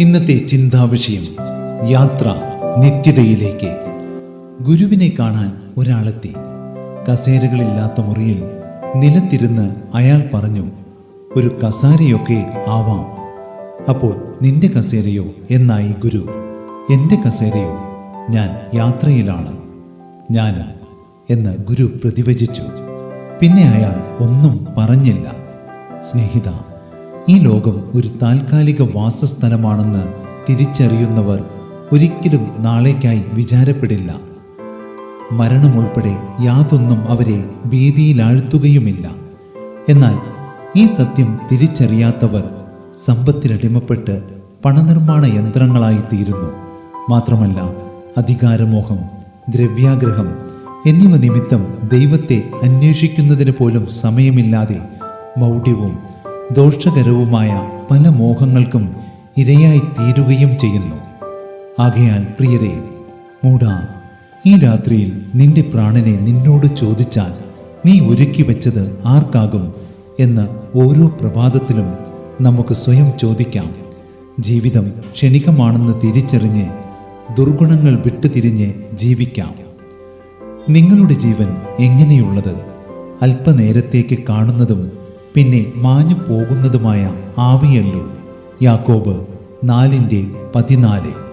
ഇന്നത്തെ ചിന്താവിഷയം യാത്ര നിത്യതയിലേക്ക്. ഗുരുവിനെ കാണാൻ ഒരാളെത്തി. കസേരകളില്ലാത്ത മുറിയിൽ നിലത്തിരുന്ന് അയാൾ പറഞ്ഞു ഒരു കസാരയൊക്കെ ആവാം. അപ്പോൾ നിന്റെ കസേരയോ? എന്നായി ഗുരു എന്റെ കസേരയോ? ഞാൻ യാത്രയിലാണ്. ഞാൻ എന്ന് ഗുരു പ്രതിവചിച്ചു. പിന്നെ അയാൾ ഒന്നും പറഞ്ഞില്ല. സ്നേഹിത ഈ ലോകം ഒരു താൽക്കാലിക വാസസ്ഥലമാണെന്ന് തിരിച്ചറിയുന്നവർ ഒരിക്കലും നാളേക്കായി വിചാരപ്പെടില്ല. മരണമുൾപ്പെടെ യാതൊന്നും അവരെ ഭീതിയിലാഴ്ത്തുകയുമില്ല. എന്നാൽ ഈ സത്യം തിരിച്ചറിയാത്തവർ സമ്പത്തിനടിമപ്പെട്ട് പണനിർമ്മാണ യന്ത്രങ്ങളായി തീരുന്നു മാത്രമല്ല അധികാരമോഹം ദ്രവ്യാഗ്രഹം എന്നിവ നിമിത്തം ദൈവത്തെ അന്വേഷിക്കുന്നതിന് പോലും സമയമില്ലാതെ മൗഢ്യവും ദോഷകരവുമായ പല മോഹങ്ങൾക്കും ഇരയായി തീരുകയും ചെയ്യുന്നു. ആകയാൽ പ്രിയരെ മൂടാ ഈ രാത്രിയിൽ നിന്റെ പ്രാണനെ നിന്നോട് ചോദിച്ചാൽ നീ ഒരുക്കി വെച്ചത് ആർക്കാകും എന്ന് ഓരോ പ്രഭാതത്തിലും നമുക്ക് സ്വയം ചോദിക്കാം. ജീവിതം ക്ഷണികമാണെന്ന് തിരിച്ചറിഞ്ഞ് ദുർഗുണങ്ങൾ വിട്ടുതിരിഞ്ഞ് ജീവിക്കാം. നിങ്ങളുടെ ജീവൻ എങ്ങനെയുള്ളത് അല്പനേരത്തേക്ക് കാണുന്നതും പിന്നെ മാഞ്ഞു പോകുന്നതുമായ ആവിയല്ലോ. യാക്കോബ് നാലിന്റെ പതിനാല്.